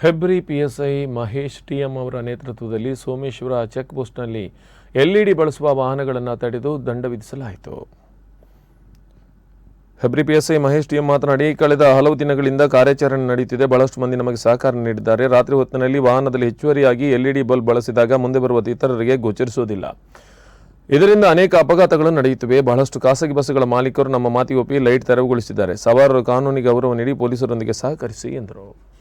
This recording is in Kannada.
ಹೆಬ್ರಿ ಪಿಎಸ್ಐ ಮಹೇಶ್ ಟಿಎಂ ಅವರ ನೇತೃತ್ವದಲ್ಲಿ ಸೋಮೇಶ್ವರ ಚೆಕ್ ಪೋಸ್ಟ್ನಲ್ಲಿ ಎಲ್ಇಡಿ ಬಳಸುವ ವಾಹನಗಳನ್ನು ತಡೆದು ದಂಡ ವಿಧಿಸಲಾಯಿತು. ಹೆಬ್ರಿ ಪಿಎಸ್ಐ ಮಹೇಶ್ ಟಿಎಂ ಮಾತನಾಡಿ, ಕಳೆದ ಹಲವು ದಿನಗಳಿಂದ ಕಾರ್ಯಾಚರಣೆ ನಡೆಯುತ್ತಿದೆ ಬಹಳಷ್ಟು ಮಂದಿ ನಮಗೆ ಸಹಕಾರ ನೀಡಿದ್ದಾರೆ. ರಾತ್ರಿ ಹೊತ್ತಿನಲ್ಲಿ ವಾಹನದಲ್ಲಿ ಹೆಚ್ಚುವರಿಯಾಗಿ ಎಲ್ಇಡಿ ಬಲ್ಬ್ ಬಳಸಿದಾಗ ಮುಂದೆ ಬರುವ ಇತರರಿಗೆ ಗೋಚರಿಸುವುದಿಲ್ಲ. ಇದರಿಂದ ಅನೇಕ ಅಪಘಾತಗಳು ನಡೆಯುತ್ತಿವೆ. ಬಹಳಷ್ಟು ಖಾಸಗಿ ಬಸ್ಸುಗಳ ಮಾಲೀಕರು ನಮ್ಮ ಮಾತಿಗೆ ಒಪ್ಪಿ ಲೈಟ್ ತೆರವುಗೊಳಿಸಿದ್ದಾರೆ. ಸವಾರರು ಕಾನೂನಿಗೆ ಗೌರವ ನೀಡಿ ಪೊಲೀಸರೊಂದಿಗೆ ಸಹಕರಿಸಿ ಎಂದರು.